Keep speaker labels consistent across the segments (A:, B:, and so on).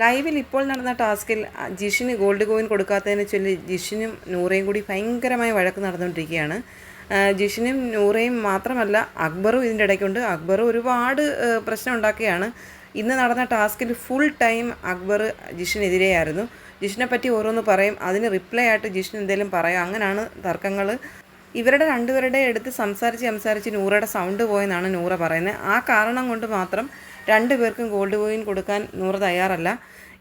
A: ലൈവിൽ ഇപ്പോൾ നടന്ന ടാസ്കിൽ ജിഷിന് ഗോൾഡ് കോയിൻ കൊടുക്കാത്തതിനെ ചൊല്ലി ജിഷിനും നൂറയും കൂടി ഭയങ്കരമായ വഴക്ക് നടന്നുകൊണ്ടിരിക്കുകയാണ്. ജിഷിനും നൂറയും മാത്രമല്ല അക്ബറും ഇതിന്റെ ഇടയ്ക്കുണ്ട്. അക്ബർ ഒരുപാട് പ്രശ്നം ഉണ്ടാക്കുകയാണ്. ഇന്ന് നടന്ന ടാസ്കിൽ ഫുൾ ടൈം അക്ബർ ജിഷിനെതിരെയായിരുന്നു. ജിഷിനെ പറ്റി ഓരോന്ന് പറയും. അതിന് റിപ്ലൈ ആയിട്ട് ജിഷിന് എന്തെങ്കിലും പറയും. അങ്ങനെയാണ് തർക്കങ്ങൾ ഇവരുടെ രണ്ടുപേരുടെ അടുത്ത് സംസാരിച്ച് സംസാരിച്ച് നൂറയുടെ സൗണ്ട് പോയെന്നാണ് നൂറ പറയുന്നത്. ആ കാരണം കൊണ്ട് മാത്രം രണ്ടുപേർക്കും ഗോൾഡ് കോയിൻ കൊടുക്കാൻ നൂറ തയ്യാറല്ല.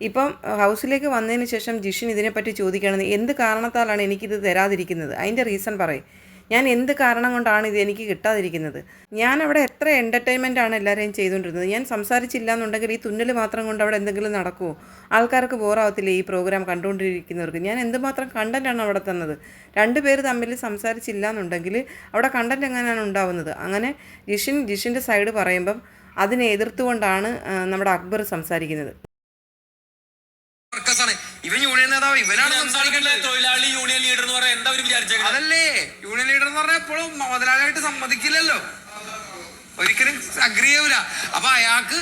A: ഇപ്പം ഹൗസിലേക്ക് വന്നതിന് ശേഷം ജിഷിൻ ഇതിനെപ്പറ്റി ചോദിക്കുകയാണെന്ന് എന്ത് കാരണത്താലാണ് എനിക്കിത് തരാതിരിക്കുന്നത്? അതിന്റെ റീസൺ പറയും. ഞാൻ എന്ത് കാരണം കൊണ്ടാണ് ഇത് എനിക്ക് കിട്ടാതിരിക്കുന്നത്? ഞാൻ അവിടെ എത്ര എന്റർടൈൻമെന്റ് ആണ് എല്ലാവരെയും ചെയ്തുകൊണ്ടിരുന്നത്? ഞാൻ സംസാരിച്ചില്ല എന്നുണ്ടെങ്കിൽ ഈ തുന്നൽ മാത്രം കൊണ്ട് അവിടെ എന്തെങ്കിലും നടക്കുമോ ആൾക്കാർക്ക് ബോറാവത്തില്ലേ ഈ പ്രോഗ്രാം കണ്ടുകൊണ്ടിരിക്കുന്നവർക്ക്? ഞാൻ എന്തുമാത്രം കണ്ടന്റാണ് അവിടെ തന്നത്? രണ്ട് പേര് തമ്മിൽ സംസാരിച്ചില്ല എന്നുണ്ടെങ്കിൽ അവിടെ കണ്ടന്റ് എങ്ങനെയാണ് ഉണ്ടാവുന്നത്? അങ്ങനെ ജിഷിൻ ജിഷിന്റെ സൈഡ് പറയുമ്പം അതിനെ എതിർത്തുകൊണ്ടാണ് നമ്മുടെ അക്ബർ സംസാരിക്കുന്നത്.
B: ഇവൻ യൂണിയൻ നേതാവ് ഇവനാണ്
C: സംസാരിക്കണ്ടേ
B: സംസാരിക്കേണ്ടത്.
C: തൊഴിലാളി യൂണിയൻ ലീഡർ എന്ന് പറയാൻ എന്താ അവർ വിചാരിച്ചത്
B: അതല്ലേ. യൂണിയൻ ലീഡർ എന്ന് പറഞ്ഞാൽ എപ്പോഴും മുതലാളിയായിട്ട് സമ്മതിക്കില്ലല്ലോ. ഒരിക്കലും അഗ്രി ചെയ്യൂല അപ്പൊ അയാൾക്ക്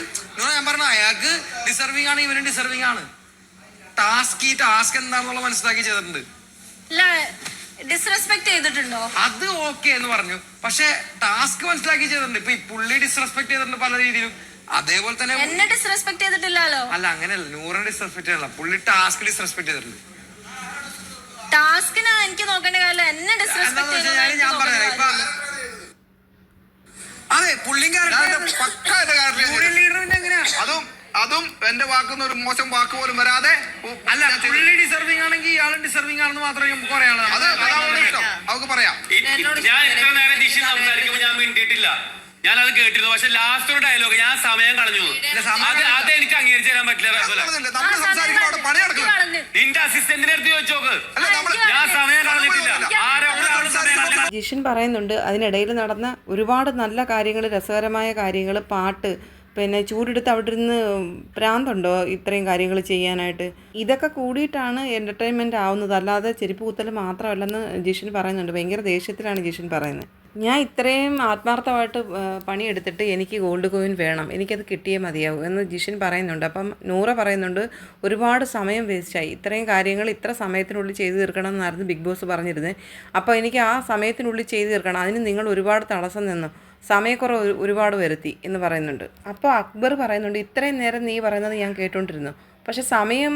B: ഞാൻ പറഞ്ഞ അയാൾക്ക് ഡിസർവിംഗ് ആണ് ഇവനും ഡിസർവിംഗ് ആണ്. ടാസ്ക് ഈ ടാസ്ക് എന്താണെന്നുള്ള മനസ്സിലാക്കി ചെയ്തിട്ടുണ്ട്.
D: ഡിസ്റെസ്പെക്ട് ചെയ്തിട്ടുണ്ടോ?
B: അത് ഓക്കെ എന്ന് പറഞ്ഞു. പക്ഷെ ടാസ്ക് മനസ്സിലാക്കി ചെയ്തിട്ടുണ്ട്. ഇപ്പൊ ഈ പുള്ളി ഡിസ്റെസ്പെക്ട് ചെയ്തിട്ടുണ്ട് പല രീതിയിലും. അതേപോലെ തന്നെ
D: എന്നെ ഡിസ്റെസ്പെക്ട് ചെയ്തിട്ടില്ലല്ലോ
B: അല്ല അങ്ങനെയല്ല. നൂറിനെ ഡിസ്റെസ്പെക്ട് ചെയ്യല്ല പുള്ളി ടാസ്ക് ഡിസ്റെസ്പെക്ട് ചെയ്തിട്ടുണ്ട്.
D: ടാസ്കിന് എനിക്ക് നോക്കേണ്ട കാര്യമില്ല എന്നെ ഡിസ്റെസ്പെക്ട്
B: എന്താന്ന് വെച്ചാൽ ഞാൻ പറയാം ഇപ്പൊ അതെ
E: അതും അതും എന്റെ വാക്കുന്ന ഒരു മോശം വാക്ക് പോലും വരാതെ
B: അല്ല. പുള്ളി ഡിസർവിംഗ് ആണെങ്കിൽ ഇയാളും ഡിസർവിംഗ് ആണെന്ന് മാത്രമേ നമുക്ക് പറയാനുള്ളൂ.
E: അത് അവർക്ക് പറയാം.
C: ഞാൻ ഇത്ര നേരം ജിഷി സംസാരിക്കുമ്പോൾ ഞാൻ മിണ്ടിയിട്ടില്ല. ഞാൻ അത് കേട്ടിരുന്നു. പക്ഷെ ലാസ്റ്റ് ഒരു ഡയലോഗ് ഞാൻ സമയം കളഞ്ഞു. അത് അത് എനിക്ക് അംഗീകരിച്ചു തരാൻ പറ്റില്ല.
E: നിന്റെ
C: റസൂലെ.
E: പറഞ്ഞില്ലേ, നമ്മൾ സംസാരിക്കുമ്പോൾ അവിടെ പണി നടക്കുന്നത്
C: നിന്റെ അസിസ്റ്റന്റിനെ അടുത്ത് ചോദിച്ചു നോക്ക്
E: അല്ല നമ്മൾ
C: ഞാൻ സമയം കളഞ്ഞിട്ടില്ല ആരോ ഒരാളും സമയം കളഞ്ഞിട്ടില്ല
A: ജിഷിൻ പറയുന്നുണ്ട് അതിനിടയിൽ നടന്ന ഒരുപാട് നല്ല കാര്യങ്ങൾ രസകരമായ കാര്യങ്ങൾ പാട്ട് പിന്നെ ചൂടെടുത്ത് അവിടെ ഇരുന്ന് പ്രാന്തുണ്ടോ ഇത്രയും കാര്യങ്ങൾ ചെയ്യാനായിട്ട്? ഇതൊക്കെ കൂടിയിട്ടാണ് എന്റർടൈൻമെന്റ് ആവുന്നത്. അല്ലാതെ ചെരുപ്പ് കുത്തൽ മാത്രമല്ലെന്ന് ജിഷിൻ പറയുന്നുണ്ട്. ഭയങ്കര ദേഷ്യത്തിലാണ് ജിഷിൻ പറയുന്നത്. ഞാൻ ഇത്രയും ആത്മാർത്ഥമായിട്ട് പണിയെടുത്തിട്ട് എനിക്ക് ഗോൾഡ് കോയിൻ വേണം. എനിക്കത് കിട്ടിയേ മതിയാവും എന്ന് ജിഷിൻ പറയുന്നുണ്ട്. അപ്പം നൂറ പറയുന്നുണ്ട് ഒരുപാട് സമയം വേസ്റ്റായി ഇത്രയും കാര്യങ്ങൾ ഇത്ര സമയത്തിനുള്ളിൽ ചെയ്തു തീർക്കണം എന്നായിരുന്നു ബിഗ് ബോസ് പറഞ്ഞിരുന്നത്. അപ്പോൾ എനിക്ക് ആ സമയത്തിനുള്ളിൽ ചെയ്തു തീർക്കണം. അതിന് നിങ്ങൾ ഒരുപാട് തടസ്സം നിന്നു. സമയക്കുറവ് ഒരുപാട് വരുത്തി എന്ന് പറയുന്നുണ്ട്. അപ്പോൾ അക്ബർ പറയുന്നുണ്ട് ഇത്രയും നേരം നീ പറയുന്നത് ഞാൻ കേട്ടുകൊണ്ടിരുന്നു പക്ഷേ സമയം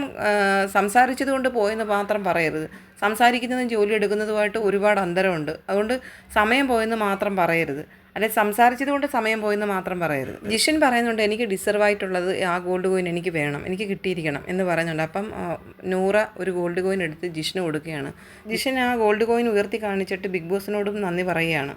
A: സംസാരിച്ചത് കൊണ്ട് പോയെന്ന് മാത്രം പറയരുത്. സംസാരിക്കുന്നതും ജോലി എടുക്കുന്നതുമായിട്ട് ഒരുപാട് അന്തരമുണ്ട്. അതുകൊണ്ട് സമയം പോയെന്ന് മാത്രം പറയരുത്. അല്ലെ സംസാരിച്ചത് കൊണ്ട് സമയം പോയെന്ന് മാത്രം പറയരുത്. ജിഷൻ പറയുന്നുണ്ട് എനിക്ക് ഡിസർവ് ആയിട്ടുള്ളത് ആ ഗോൾഡ് കോയിൻ എനിക്ക് വേണം. എനിക്ക് കിട്ടിയിരിക്കണം. എന്ന് പറയുന്നുണ്ട്. അപ്പം നൂറ ഒരു ഗോൾഡ് കോയിൻ എടുത്ത് ജിഷിന് കൊടുക്കുകയാണ്. ജിഷൻ ആ ഗോൾഡ് കോയിൻ ഉയർത്തി കാണിച്ചിട്ട് ബിഗ് ബോസിനോടും നന്ദി പറയുകയാണ്.